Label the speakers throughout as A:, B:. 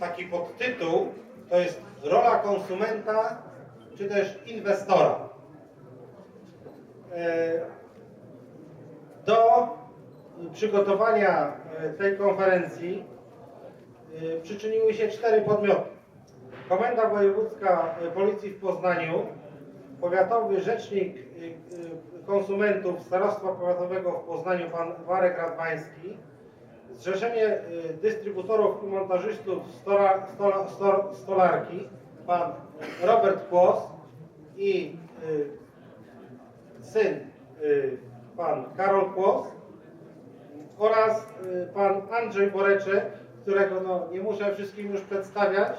A: Taki podtytuł to jest rola konsumenta czy też inwestora. E, Do przygotowania e, tej konferencji e, przyczyniły się cztery podmioty. Komenda Wojewódzka Policji w Poznaniu, Powiatowy Rzecznik Konsumentów Starostwa Powiatowego w Poznaniu pan Marek Radwański, Zrzeszenie y, Dystrybutorów i Montażystów stola, stola, sto, Stolarki, pan Robert Kłos i y, syn y, pan Karol Kłos oraz y, pan Andrzej Boreczek, którego no, nie muszę wszystkim już przedstawiać,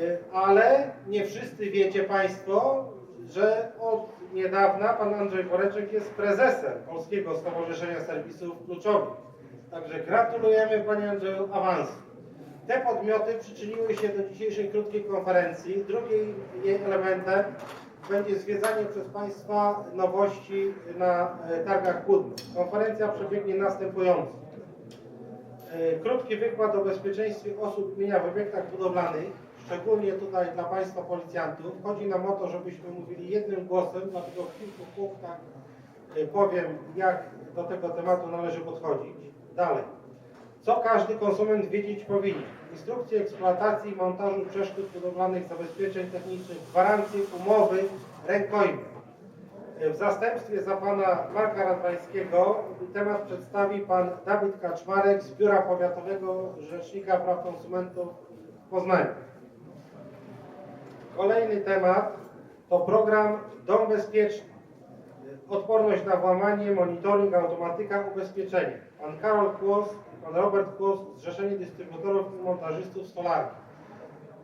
A: y, ale nie wszyscy wiecie Państwo, że od niedawna pan Andrzej Boreczek jest prezesem Polskiego Stowarzyszenia Serwisów Kluczowych. Także gratulujemy Panie Andrzeju awansu. Te podmioty przyczyniły się do dzisiejszej krótkiej konferencji. Drugim jej elementem będzie zwiedzanie przez Państwa nowości na e, targach Kudny. Konferencja przebiegnie następująco. E, Krótki wykład o bezpieczeństwie osób mienia w obiektach budowlanych, szczególnie tutaj dla Państwa policjantów. Chodzi nam o to, żebyśmy mówili jednym głosem, dlatego w kilku punktach e, powiem, jak do tego tematu należy podchodzić. Dalej. Co każdy konsument wiedzieć powinien? Instrukcje eksploatacji i montażu przeszkód budowlanych, zabezpieczeń technicznych, gwarancje, umowy, rękojmy. W zastępstwie za pana Marka Radwańskiego temat przedstawi pan Dawid Kaczmarek z Biura Powiatowego Rzecznika Praw Konsumentów w Poznaniu. Kolejny temat to program Dom Bezpieczny. Odporność na włamanie, monitoring, automatyka, ubezpieczenie. Pan Karol Kłos, pan Robert Kłos, Zrzeszenie Dystrybutorów i Montażystów Stolarki.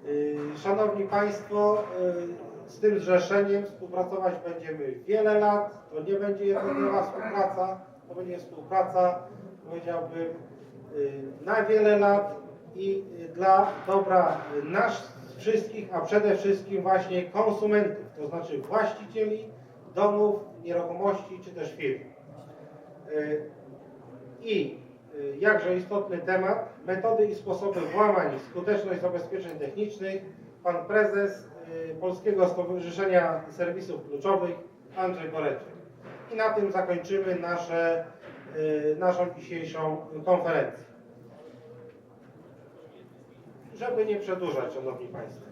A: Yy, Szanowni Państwo, yy, z tym zrzeszeniem współpracować będziemy wiele lat. To nie będzie jednodniowa współpraca, to będzie współpraca, powiedziałbym, yy, na wiele lat i yy, dla dobra nas wszystkich, a przede wszystkim właśnie konsumentów, to znaczy właścicieli domów, nieruchomości czy też firm. Yy, I y, jakże istotny temat, metody i sposoby włamań, skuteczność zabezpieczeń technicznych, pan prezes y, Polskiego Stowarzyszenia Serwisów Kluczowych Andrzej Boreczek. I na tym zakończymy nasze, naszą dzisiejszą konferencję. Żeby nie przedłużać, Szanowni Państwo.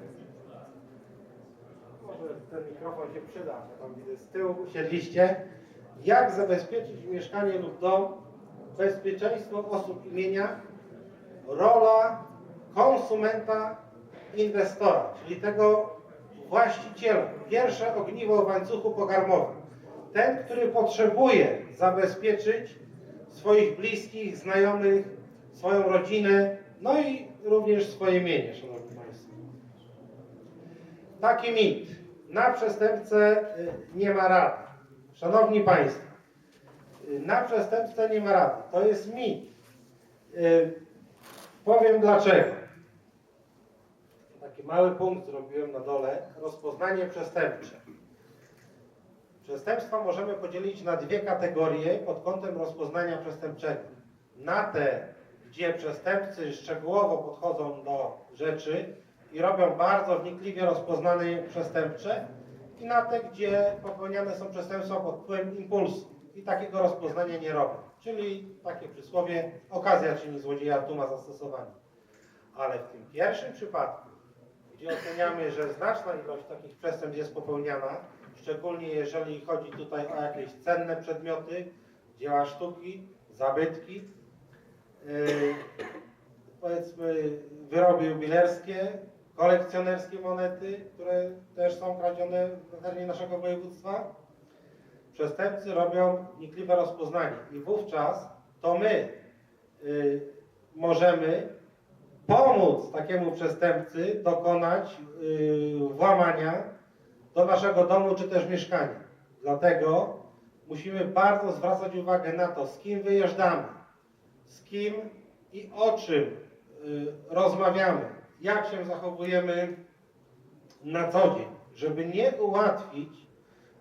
A: Może ten mikrofon się przyda, bo tam widzę z tyłu siedliście. Jak zabezpieczyć mieszkanie lub dom bezpieczeństwo osób imienia, rola konsumenta, inwestora, czyli tego właściciela, pierwsze ogniwo w łańcuchu pokarmowym. Ten, który potrzebuje zabezpieczyć swoich bliskich, znajomych, swoją rodzinę, no i również swoje mienie, Szanowni Państwo. Taki mit. Na przestępcę y, nie ma rady. Szanowni Państwo, na przestępstwo nie ma rady. To jest mit. Yy, powiem dlaczego. Taki mały punkt zrobiłem na dole. Rozpoznanie przestępcze. Przestępstwa możemy podzielić na dwie kategorie pod kątem rozpoznania przestępczego. Na te, gdzie przestępcy szczegółowo podchodzą do rzeczy i robią bardzo wnikliwie rozpoznane przestępcze i na te, gdzie popełniane są przestępstwa pod wpływem impulsu i takiego rozpoznania nie robią. Czyli takie przysłowie, okazja czyni złodzieja, tu ma zastosowanie. Ale w tym pierwszym przypadku, gdzie oceniamy, że znaczna ilość takich przestępstw jest popełniana, szczególnie jeżeli chodzi tutaj o jakieś cenne przedmioty, dzieła sztuki, zabytki, yy, powiedzmy wyroby jubilerskie, kolekcjonerskie monety, które też są kradzione na terenie naszego województwa, przestępcy robią wnikliwe rozpoznanie i wówczas to my y, możemy pomóc takiemu przestępcy dokonać y, włamania do naszego domu czy też mieszkania. Dlatego musimy bardzo zwracać uwagę na to, z kim wyjeżdżamy, z kim i o czym y, rozmawiamy, jak się zachowujemy na co dzień, żeby nie ułatwić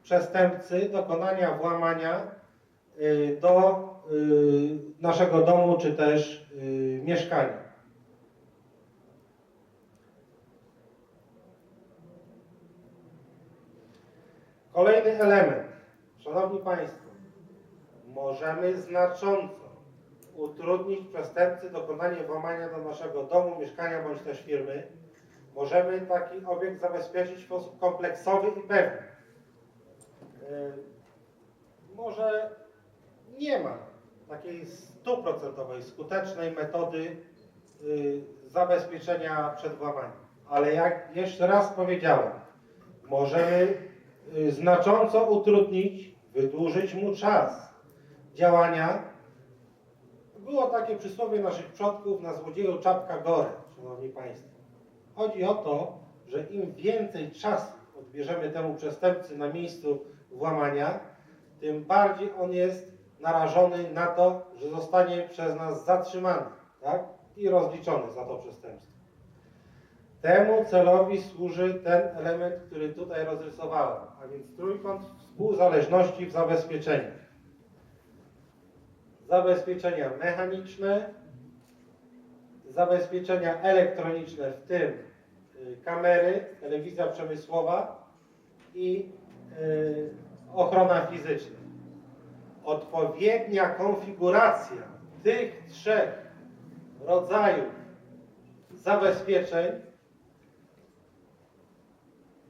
A: przestępcy dokonania włamania y, do y, naszego domu czy też y, mieszkania. Kolejny element. Szanowni Państwo, możemy znacząco utrudnić przestępcy dokonanie włamania do naszego domu, mieszkania bądź też firmy. Możemy taki obiekt zabezpieczyć w sposób kompleksowy i pewny. Yy, Może nie ma takiej stuprocentowej, skutecznej metody yy, zabezpieczenia przed włamaniem. Ale jak jeszcze raz powiedziałem, możemy y, znacząco utrudnić, wydłużyć mu czas działania. Było takie przysłowie naszych przodków na złodzieju czapka gore, szanowni państwo. Chodzi o to, że im więcej czasu odbierzemy temu przestępcy na miejscu włamania, tym bardziej on jest narażony na to, że zostanie przez nas zatrzymany tak? i rozliczony za to przestępstwo. Temu celowi służy ten element, który tutaj rozrysowałem, a więc trójkąt współzależności w zabezpieczeniach. Zabezpieczenia mechaniczne, zabezpieczenia elektroniczne, w tym y, kamery, telewizja przemysłowa i y, ochrona fizyczna. Odpowiednia konfiguracja tych trzech rodzajów zabezpieczeń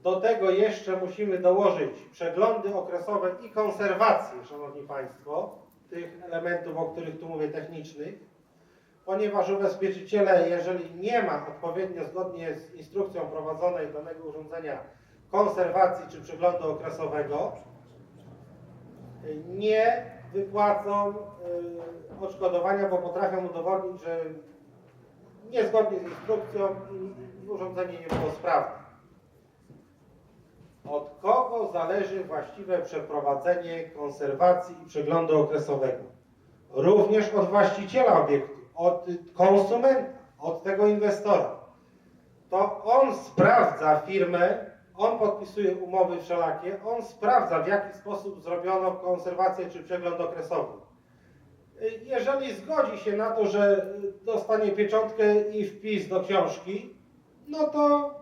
A: do tego jeszcze musimy dołożyć przeglądy okresowe i konserwację, Szanowni Państwo, tych elementów, o których tu mówię, technicznych, ponieważ ubezpieczyciele, jeżeli nie ma odpowiednio zgodnie z instrukcją prowadzonej danego urządzenia konserwacji czy przeglądu okresowego, nie wypłacą y, odszkodowania, bo potrafią udowodnić, że niezgodnie z instrukcją urządzenie nie było sprawne. Od kogo zależy właściwe przeprowadzenie konserwacji i przeglądu okresowego? Również od właściciela obiektu, od konsumenta, od tego inwestora. To on sprawdza firmę, on podpisuje umowy wszelakie, on sprawdza w jaki sposób zrobiono konserwację czy przegląd okresowy. Jeżeli zgodzi się na to, że dostanie pieczątkę i wpis do książki, no to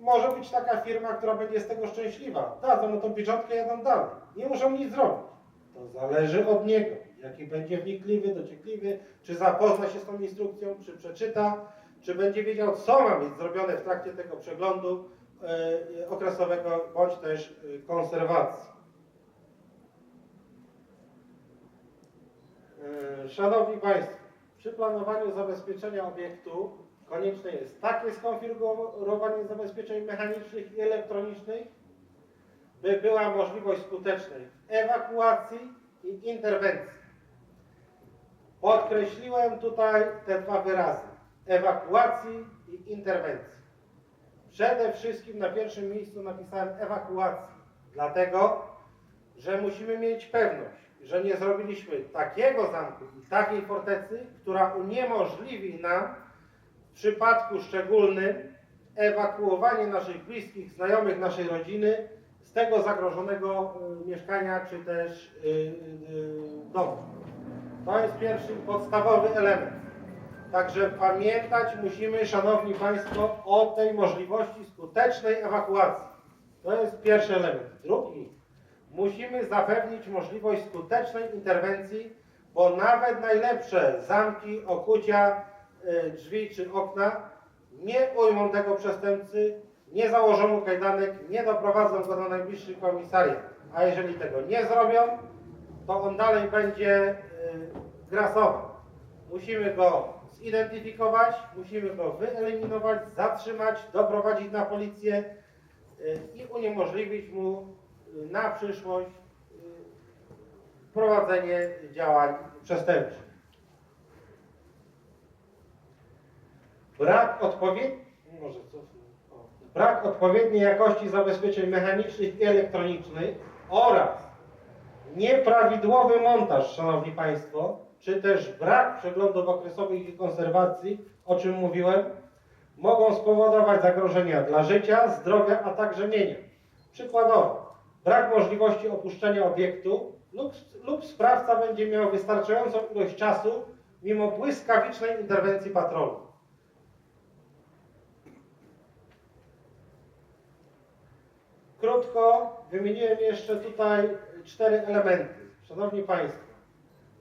A: może być taka firma, która będzie z tego szczęśliwa. Dadzą mu tą pieczątkę jadą dalej. Nie muszą nic zrobić. To zależy od niego, jaki będzie wnikliwy, dociekliwy, czy zapozna się z tą instrukcją, czy przeczyta, czy będzie wiedział, co ma być zrobione w trakcie tego przeglądu e, okresowego, bądź też e, konserwacji. E, Szanowni Państwo, przy planowaniu zabezpieczenia obiektu konieczne jest takie skonfigurowanie zabezpieczeń mechanicznych i elektronicznych, by była możliwość skutecznej ewakuacji i interwencji. Podkreśliłem tutaj te dwa wyrazy: ewakuacji i interwencji. Przede wszystkim na pierwszym miejscu napisałem ewakuacji, dlatego że musimy mieć pewność, że nie zrobiliśmy takiego zamku i takiej fortecy, która uniemożliwi nam przypadku szczególnym ewakuowanie naszych bliskich, znajomych naszej rodziny z tego zagrożonego y, mieszkania czy też y, y, domu. To jest pierwszy podstawowy element. Także pamiętać musimy, Szanowni Państwo, o tej możliwości skutecznej ewakuacji. To jest pierwszy element. Drugi, musimy zapewnić możliwość skutecznej interwencji, bo nawet najlepsze zamki, okucia, drzwi czy okna nie ujmą tego przestępcy, nie założą mu kajdanek, nie doprowadzą go do najbliższych komisariat. A jeżeli tego nie zrobią, to on dalej będzie y, grasował. Musimy go zidentyfikować, musimy go wyeliminować, zatrzymać, doprowadzić na policję y, i uniemożliwić mu na przyszłość prowadzenie działań przestępczych. Brak odpowiedniej, może cofnę. Brak odpowiedniej jakości zabezpieczeń mechanicznych i elektronicznych oraz nieprawidłowy montaż, Szanowni Państwo, czy też brak przeglądów okresowych i konserwacji, o czym mówiłem, mogą spowodować zagrożenia dla życia, zdrowia, a także mienia. Przykładowo, brak możliwości opuszczenia obiektu lub, lub sprawca będzie miał wystarczającą ilość czasu mimo błyskawicznej interwencji patrolu. Krótko wymieniłem jeszcze tutaj cztery elementy. Szanowni Państwo,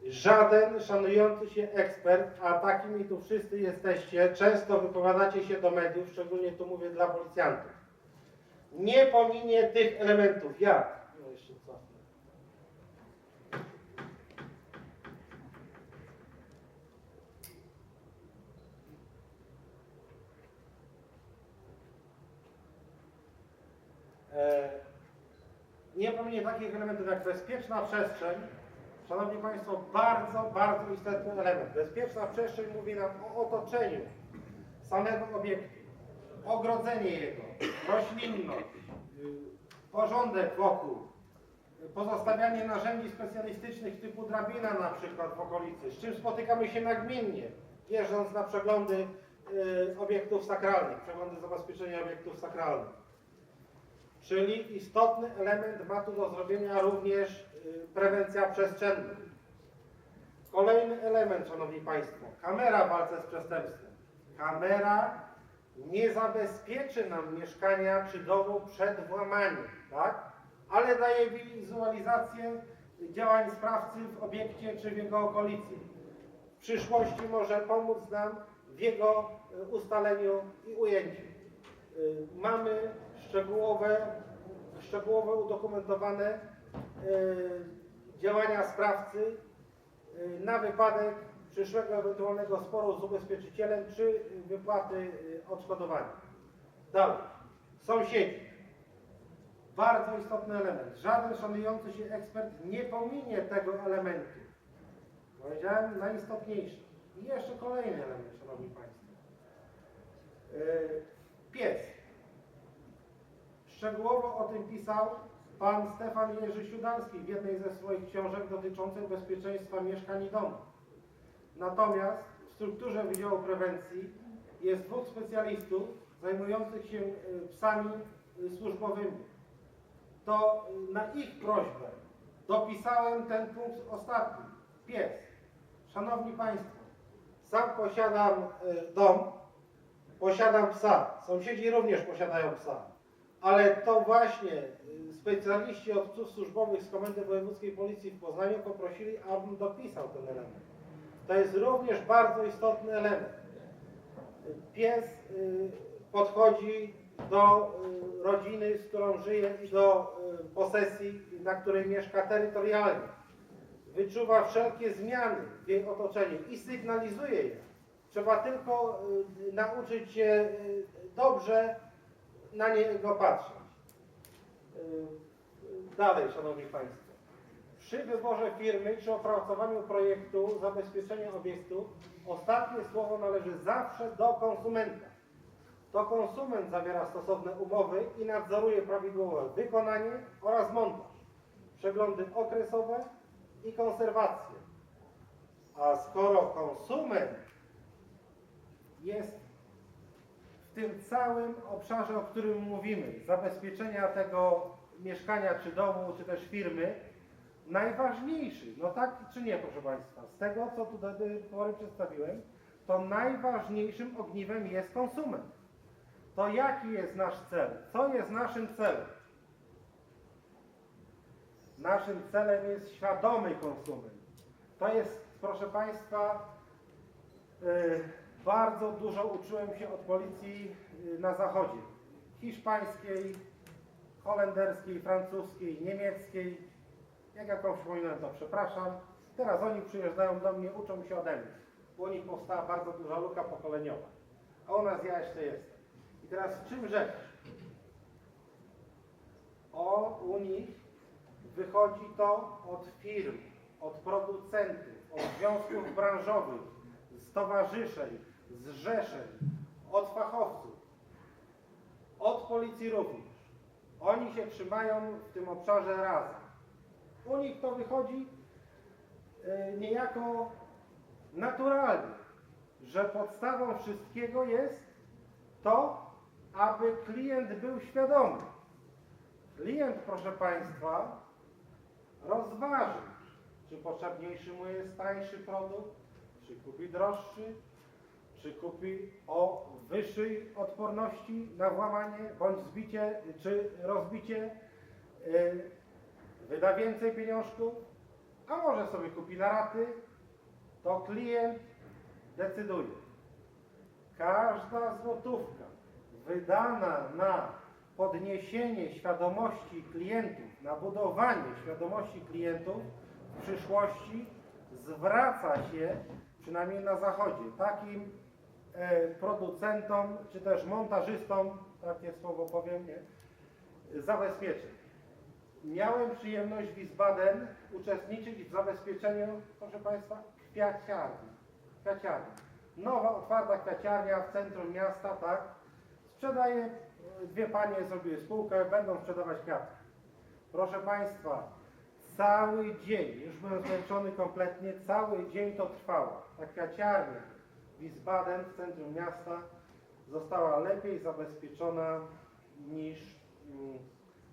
A: żaden szanujący się ekspert, a takimi tu wszyscy jesteście, często wypowiadacie się do mediów, szczególnie tu mówię dla policjantów, nie pominie tych elementów. Jak? No jeszcze cofnę. E, nie pominie takich elementów jak bezpieczna przestrzeń. Szanowni Państwo, bardzo, bardzo istotny element. Bezpieczna przestrzeń mówi nam o otoczeniu samego obiektu, ogrodzenie jego, roślinność, y, porządek wokół, pozostawianie narzędzi specjalistycznych typu drabina na przykład w okolicy, z czym spotykamy się nagminnie, jeżdżąc na przeglądy y, obiektów sakralnych, przeglądy zabezpieczenia obiektów sakralnych. Czyli istotny element ma tu do zrobienia również y, prewencja przestrzenna. Kolejny element, Szanowni Państwo, kamera w walce z przestępstwem. Kamera nie zabezpieczy nam mieszkania czy domu przed włamaniem, tak? ale daje wizualizację działań sprawcy w obiekcie czy w jego okolicy. W przyszłości może pomóc nam w jego y, ustaleniu i ujęciu. Y, mamy szczegółowe, szczegółowo udokumentowane y, działania sprawcy y, na wypadek przyszłego ewentualnego sporu z ubezpieczycielem czy wypłaty y, odszkodowania. Dalej. Sąsiedzi. Bardzo istotny element. Żaden szanujący się ekspert nie pominie tego elementu. Powiedziałem najistotniejszy. I jeszcze kolejny element, Szanowni Państwo. Pies. Szczegółowo o tym pisał pan Stefan Jerzy Siódalski w jednej ze swoich książek dotyczących bezpieczeństwa mieszkań i domów. Natomiast w strukturze Wydziału Prewencji jest dwóch specjalistów zajmujących się y, psami y, służbowymi. To y, na ich prośbę dopisałem ten punkt ostatni. Pies. Szanowni Państwo, sam posiadam dom, posiadam psa. Sąsiedzi również posiadają psa. Ale to właśnie y, specjaliści od służbowych z Komendy Wojewódzkiej Policji w Poznaniu poprosili, abym dopisał ten element. To jest również bardzo istotny element. Pies y, podchodzi do y, rodziny, z którą żyje i do posesji, na której mieszka terytorialnie. Wyczuwa wszelkie zmiany w jej otoczeniu i sygnalizuje je. Trzeba tylko nauczyć się dobrze na niego patrzeć. Y, Dalej, Szanowni Państwo. Przy wyborze firmy czy opracowaniu projektu zabezpieczenia obiektu ostatnie słowo należy zawsze do konsumenta. To konsument zawiera stosowne umowy i nadzoruje prawidłowe wykonanie oraz montaż, przeglądy okresowe i konserwację. A skoro konsument jest tym całym obszarze, o którym mówimy, zabezpieczenia tego mieszkania, czy domu, czy też firmy, najważniejszy, no tak czy nie, proszę Państwa, z tego, co tu do tej pory przedstawiłem, to najważniejszym ogniwem jest konsument. To jaki jest nasz cel? Co jest naszym celem? Naszym celem jest świadomy konsument. To jest, proszę Państwa, y, bardzo dużo uczyłem się od policji y, na zachodzie. Hiszpańskiej, holenderskiej, francuskiej, niemieckiej. Jak jakąś przypominam, to przepraszam. Teraz oni przyjeżdżają do mnie, uczą się ode mnie. U nich powstała bardzo duża luka pokoleniowa. A u nas ja jeszcze jestem. I teraz czym rzecz? O, u nich wychodzi to od firm, od producentów, od związków branżowych, stowarzyszeń, zrzeszeń, od fachowców, od policji również. Oni się trzymają w tym obszarze razem. U nich to wychodzi e, niejako naturalnie, że podstawą wszystkiego jest to, aby klient był świadomy. Klient, proszę Państwa, rozważy, czy potrzebniejszy mu jest tańszy produkt, czy kupi droższy, czy kupi o wyższej odporności na włamanie, bądź zbicie, czy rozbicie, y, wyda więcej pieniążków, a może sobie kupi na raty, to klient decyduje. Każda złotówka wydana na podniesienie świadomości klientów, na budowanie świadomości klientów w przyszłości zwraca się, przynajmniej na zachodzie, takim producentom, czy też montażystom, takie słowo powiem, nie, zabezpieczeń. Miałem przyjemność w Wiesbaden uczestniczyć w zabezpieczeniu, proszę Państwa, kwiaciarni. Kwiaciarni. Nowa, otwarta kwiaciarnia w centrum miasta, tak? Sprzedaje, dwie panie zrobiły spółkę, będą sprzedawać kwiaty. Proszę Państwa, cały dzień, już byłem zmęczony kompletnie, cały dzień to trwało. Ta kwiaciarnia Wiesbaden w centrum miasta została lepiej zabezpieczona niż mm,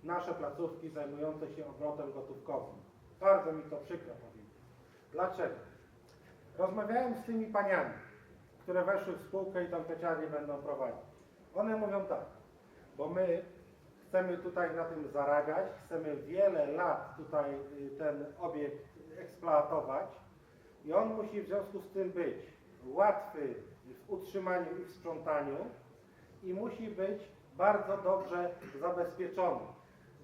A: nasze placówki zajmujące się obrotem gotówkowym. Bardzo mi to przykro powiedzieć. Dlaczego? Rozmawiałem z tymi paniami, które weszły w spółkę i tam kwiaciarnię będą prowadzić. One mówią tak, bo my chcemy tutaj na tym zarabiać, chcemy wiele lat tutaj y, ten obiekt eksploatować i on musi w związku z tym być łatwy w utrzymaniu i w sprzątaniu i musi być bardzo dobrze zabezpieczony,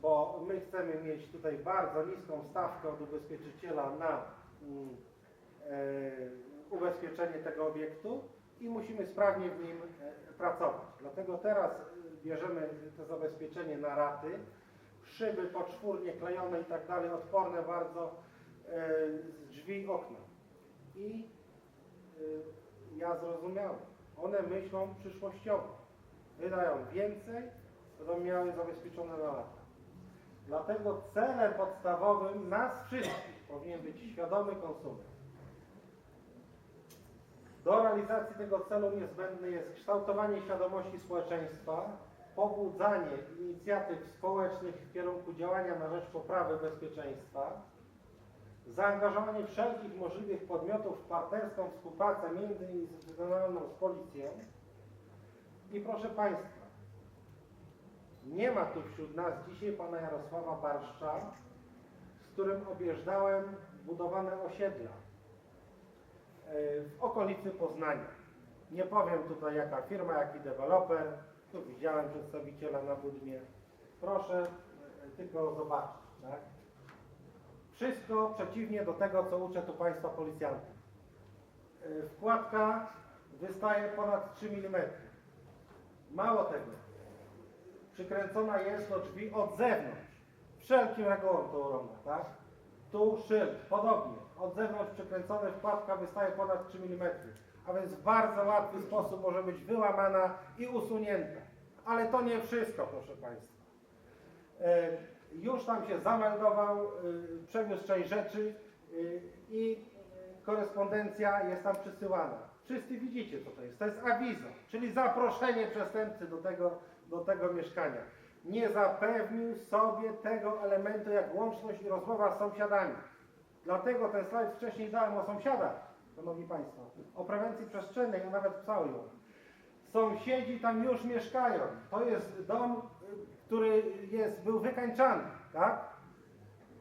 A: bo my chcemy mieć tutaj bardzo niską stawkę od ubezpieczyciela na mm, e, ubezpieczenie tego obiektu i musimy sprawnie w nim e, pracować. Dlatego teraz e, bierzemy to zabezpieczenie na raty, szyby poczwórnie klejone i tak dalej, odporne bardzo z drzwi okna. I ja zrozumiałem, one myślą przyszłościowo. Wydają więcej, będą miały zabezpieczone na lata. Dlatego celem podstawowym nas wszystkich powinien być świadomy konsument. Do realizacji tego celu niezbędne jest kształtowanie świadomości społeczeństwa, pobudzanie inicjatyw społecznych w kierunku działania na rzecz poprawy bezpieczeństwa, zaangażowanie wszelkich możliwych podmiotów w partnerską współpracę międzyinstytucjonalną z policją i proszę Państwa, nie ma tu wśród nas dzisiaj pana Jarosława Barszcza, z którym objeżdżałem budowane osiedla e, w okolicy Poznania. Nie powiem tutaj jaka firma, jaki deweloper. Tu widziałem przedstawiciela na budmie. Proszę e, tylko zobaczyć. Tak? Wszystko przeciwnie do tego, co uczę tu Państwa policjantów. E, Wkładka wystaje ponad 3 mm. Mało tego, przykręcona jest do drzwi od zewnątrz. Wszelkim regułom to urąga, tak? Tu szyld, podobnie. Od zewnątrz przykręcone, wkładka wystaje ponad 3 mm. A więc w bardzo łatwy sposób może być wyłamana i usunięta. Ale to nie wszystko, proszę Państwa. Już tam się zameldował, e, przewiózł część rzeczy e, i korespondencja jest tam przysyłana. Wszyscy widzicie, co to jest. To jest awizo, czyli zaproszenie przestępcy do tego, do tego mieszkania. Nie zapewnił sobie tego elementu jak łączność i rozmowa z sąsiadami. Dlatego ten slajd wcześniej dałem o sąsiadach, Szanowni Państwo, o prewencji przestrzennej, a nawet ją. Sąsiedzi tam już mieszkają. To jest dom, który jest, był wykańczany, tak?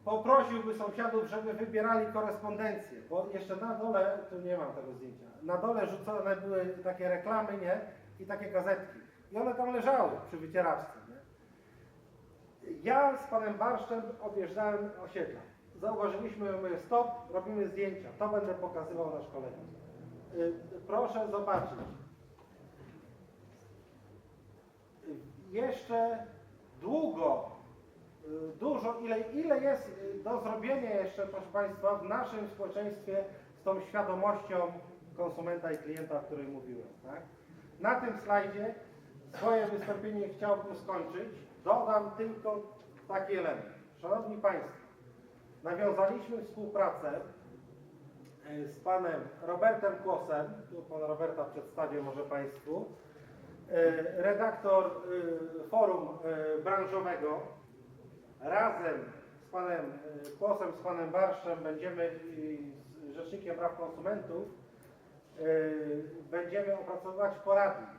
A: Poprosiłby sąsiadów, żeby wybierali korespondencję, bo jeszcze na dole, tu nie mam tego zdjęcia, na dole rzucone były takie reklamy, nie? I takie gazetki. I one tam leżały przy wycieraczce, nie? Ja z panem Barszczem objeżdżałem osiedla. Zauważyliśmy, mówię, stop, robimy zdjęcia. To będę pokazywał na szkoleniu. Y, Proszę zobaczyć. Y, Jeszcze długo, y, dużo, ile, ile jest y, do zrobienia jeszcze, proszę Państwa, w naszym społeczeństwie z tą świadomością konsumenta i klienta, o której mówiłem. Tak? Na tym slajdzie swoje wystąpienie chciałbym skończyć. Dodam tylko taki element. Szanowni Państwo, nawiązaliśmy współpracę e, z panem Robertem Kłosem, tu pana Roberta przedstawię może Państwu, redaktor e, forum e, branżowego. Razem z panem e, Kłosem, z panem Barszczem będziemy z Rzecznikiem Praw Konsumentów będziemy opracowywać poradnik